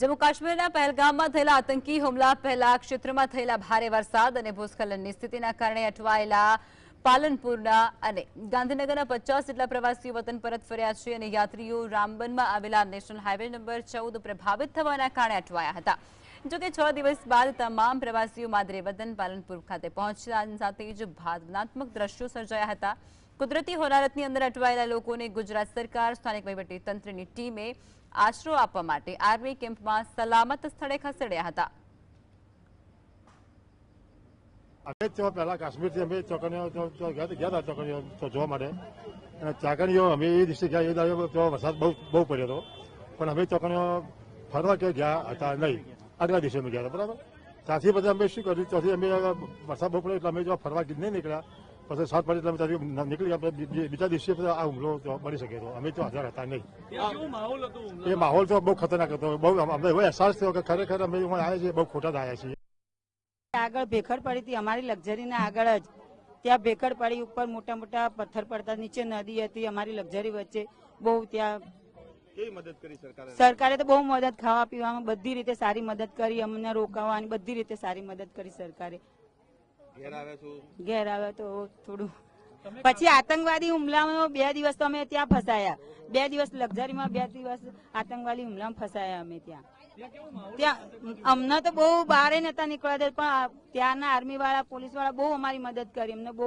જમ્મુ કાશ્મીરના પહેલગામમાં થયેલા આતંકી હુમલા, પહેલા ક્ષેત્રમાં થયેલા ભારે વરસાદ અને ભૂસ્ખલનની સ્થિતિના કારણે અટવાયેલા પાલનપુરના અને ગાંધીનગરના પચાસ જેટલા પ્રવાસીઓ વતન પરત ફર્યા છે અને યાત્રીઓ રામબનમાં આવેલા નેશનલ હાઈવે નંબર ચૌદ પ્રભાવિત થવાના કારણે અટવાયા હતા. જોકે છ દિવસ બાદ તમામ પ્રવાસીઓ માદરે વતન પાલનપુર ખાતે પહોંચ્યા સાથે જ ભાવનાત્મક દ્રશ્યો સર્જાયા હતા. કુદરતી હોનારતની અંદર અટવાયેલા લોકોને ગુજરાત સરકાર, સ્થાનિક વહીવટી તંત્રની ટીમે આશરો આપવા માટે આર્મી કેમ્પમાં સલામત સ્થળે ખસેડ્યા હતા. અમે તો પહેલા કાશ્મીરથી અમે ચોકડીઓ ગયા હતા ચોકડીઓ જોવા માટે. અને ચાકણીઓ અમે એ દિવસે ગયા, એ દાડે વરસાદ બહુ બહુ પડ્યો હતો. પણ અમે ચોકડીઓ ફરવા કે ગયા હતા નહીં. આગલા દિવસે અમે ગયા હતા, બરાબર? ત્યાંથી પછી અમે શું કર્યું? ત્યાંથી અમે વરસાદ બહુ પડ્યો એટલે અમે જો ફરવા નહીં નીકળ્યા. પછી સાત પડે એટલે નીકળી ગયા બીજા દિવસે આ હુમલો બની શકે તો. અમે તો હાજર હતા નહીં? એ માહોલ તો બહુ ખતરનાક હતો. બહુ અમને એવો અહેસાસ થયો કે ખરેખર અમે આવ્યા છીએ બહુ ખોટા જ આવ્યા છીએ. આગળ ભેખડ પડી હતી અમારી લક્ઝરીના આગળ જ. ત્યાં ભેખડ પડી ઉપર મોટા મોટા પથ્થર પડતા નીચે નદી હતી અમારી લક્ઝરી વચ્ચે. બહુ ત્યાં મદદ કરી સરકારે? સરકારે તો બહુ મદદ ખાવા પીવામાં બધી રીતે સારી મદદ કરી અમને રોકાવાની બધી રીતે સારી મદદ કરી સરકારે. ઘેર આવે તો? થોડું. પછી આતંકવાદી હુમલામાં બે દિવસ તો અમે ત્યાં ફસાયા. બે દિવસ લક્ઝરીમાં બે દિવસ આતંકવાદી હુમલામાં ફસાયા અમે ત્યાં. ત્યાં અમને તો બહુ બારે નતા નીકળવા દે પણ ત્યાંના આર્મી વાળા પોલીસવાળા બહુ અમારી મદદ કરી, અમને બહુ